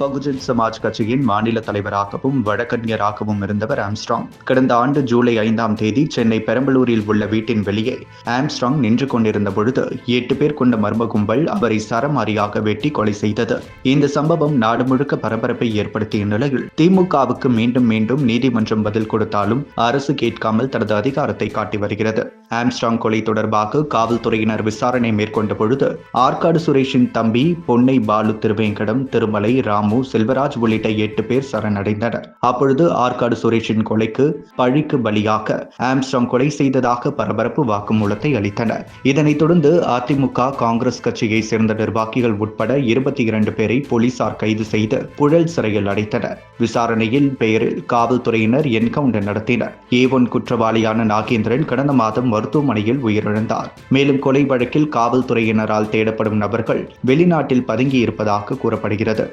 பகுஜன் சமாஜ் கட்சியின் மாநில தலைவராகவும் வழக்கறிஞராகவும் இருந்தவர் ஆம்ஸ்ட்ராங். கடந்த ஆண்டு ஜூலை ஐந்தாம் தேதி சென்னை பெரம்பலூரில் உள்ள வீட்டின் வெளியே ஆம்ஸ்ட்ராங் நின்று கொண்டிருந்த பொழுது எட்டு பேர் கொண்ட மர்ம கும்பல் அவரை சரமாரியாக வெட்டி கொலை செய்தது. இந்த சம்பவம் நாடு முழுக்க பரபரப்பை ஏற்படுத்திய நிலையில் திமுகவுக்கு மீண்டும் மீண்டும் நீதிமன்றம் பதில் கொடுத்தாலும் அரசு கேட்காமல் தனது அதிகாரத்தை காட்டி வருகிறது. ஆம்ஸ்ட்ராங் கொலை தொடர்பாக காவல்துறையினர் விசாரணை மேற்கொண்ட பொழுது ஆற்காடு சுரேஷின் தம்பி பொன்னை பாலு திருவேங்கடம் திருமலை ராம் ராமு செல்வராஜ் உள்ளிட்ட எட்டு பேர் சரணடைந்தனர். அப்பொழுது ஆற்காடு சுரேஷின் கொலைக்கு பழிக்கு பலியாக ஆம்ஸ்டாங் கொலை செய்ததாக பரபரப்பு வாக்குமூலத்தை அளித்தனர். இதனைத் தொடர்ந்து அதிமுக காங்கிரஸ் கட்சியை சேர்ந்த நிர்வாகிகள் உட்பட இருபத்தி இரண்டு பேரை போலீசார் கைது செய்து புழல் சிறையில் அடைத்தனர். விசாரணையில் பெயரில் காவல்துறையினர் என்கவுண்டர் நடத்தினர். ஏ ஒன் குற்றவாளியான நாகேந்திரன் கடந்த மாதம் மருத்துவமனையில் உயிரிழந்தார். மேலும் கொலை வழக்கில் காவல்துறையினரால் தேடப்படும் நபர்கள் வெளிநாட்டில் பதுங்கியிருப்பதாக கூறப்படுகிறது.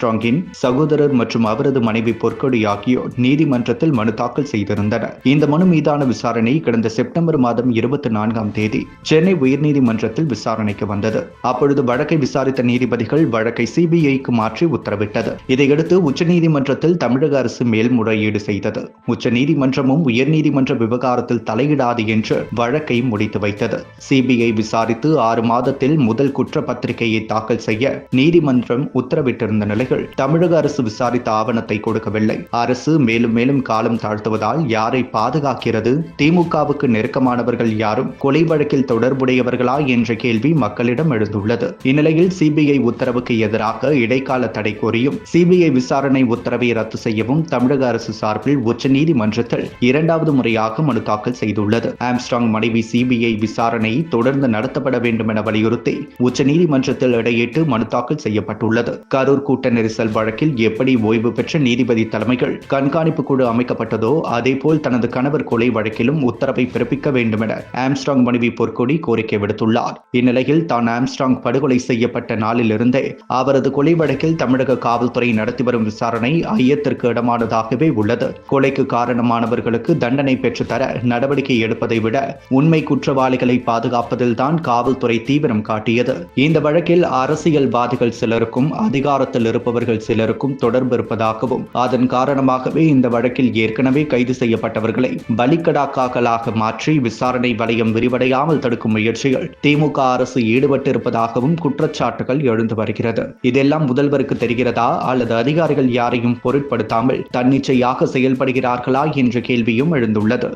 ஆம்ஸ்ட்ராங்கின் சகோதரர் மற்றும் அவரது மனைவி பொற்கொடி ஆகியோர் நீதிமன்றத்தில் மனு தாக்கல் செய்திருந்தனர். இந்த மனு மீதான விசாரணை கடந்த செப்டம்பர் மாதம் இருபத்தி நான்காம் தேதி சென்னை உயர்நீதிமன்றத்தில் விசாரணைக்கு வந்தது. அப்பொழுது வழக்கை விசாரித்த நீதிபதிகள் வழக்கை சிபிஐக்கு மாற்றி உத்தரவிட்டது. இதையடுத்து உச்சநீதிமன்றத்தில் தமிழக அரசு மேல்முறையீடு செய்தது. உச்சநீதிமன்றமும் உயர்நீதிமன்ற விவகாரத்தில் தலையிடாது என்று வழக்கை முடித்து வைத்தது. சிபிஐ விசாரித்து ஆறு மாதத்தில் முதல் குற்றப்பத்திரிகையை தாக்கல் செய்ய நீதிமன்றம் உத்தரவிட்டிருந்த நிலையில் தமிழக அரசு விசாரித்த ஆவணத்தை கொடுக்கவில்லை. அரசு மேலும் மேலும் காலம் தாழ்த்துவதால் யாரை பாதுகாக்கிறது? திமுகவுக்கு நெருக்கமானவர்கள் யாரும் கொலை வழக்கில் தொடர்புடையவர்களா என்ற கேள்வி மக்களிடம் எழுந்துள்ளது. இந்நிலையில் சிபிஐ உத்தரவுக்கு எதிராக இடைக்கால தடை கோரியும் சிபிஐ விசாரணை உத்தரவை ரத்து செய்யவும் தமிழக அரசு சார்பில் உச்சநீதிமன்றத்தில் இரண்டாவது முறையாக மனு தாக்கல் செய்துள்ளது. ஆம்ஸ்ட்ராங் மனைவி சிபிஐ விசாரணை தொடர்ந்து நடத்தப்பட வேண்டும் என வலியுறுத்தி உச்சநீதிமன்றத்தில் இடையிட்டு மனு தாக்கல் செய்யப்பட்டுள்ளது. கரூர் கூட்ட நெரிசல் வழக்கில் எப்படி ஓய்வு பெற்ற நீதிபதி தலைமைகள் கண்காணிப்பு குழு அமைக்கப்பட்டதோ அதேபோல் தனது கணவர் கொலை வழக்கிலும் உத்தரவை பிறப்பிக்க வேண்டும் என ஆம்ஸ்ட்ராங் மனைவி பொற்கொடி கோரிக்கை விடுத்துள்ளார். இந்நிலையில் தான் ஆம்ஸ்ட்ராங் படுகொலை செய்யப்பட்ட நாளிலிருந்தே அவரது கொலை வழக்கில் தமிழக காவல்துறை நடத்தி வரும் விசாரணை ஐயத்திற்கு இடமானதாகவே உள்ளது. கொலைக்கு காரணமானவர்களுக்கு தண்டனை பெற்றுத்தர நடவடிக்கை எடுப்பதை விட உண்மை குற்றவாளிகளை பாதுகாப்பதில் தான் காவல்துறை தீவிரம் காட்டியது. இந்த வழக்கில் அரசியல்வாதிகள் சிலருக்கும் அதிகாரத்தில் இருப்ப இருப்பவர்கள் சிலருக்கும் தொடர்பு இருப்பதாகவும் அதன் காரணமாகவே இந்த வழக்கில் ஏற்கனவே கைது செய்யப்பட்டவர்களை பலிக்கடாக்காக்களாக மாற்றி விசாரணை வலயம் விரிவடையாமல் தடுக்கும் முயற்சிகள் திமுக அரசு ஈடுபட்டிருப்பதாகவும் குற்றச்சாட்டுகள் எழுந்து வருகிறது. இதெல்லாம் முதல்வருக்கு தெரிகிறதா? அல்லது அதிகாரிகள் யாரையும் பொருட்படுத்தாமல் தன்னிச்சையாக செயல்படுகிறார்களா? என்ற கேள்வியும் எழுந்துள்ளது.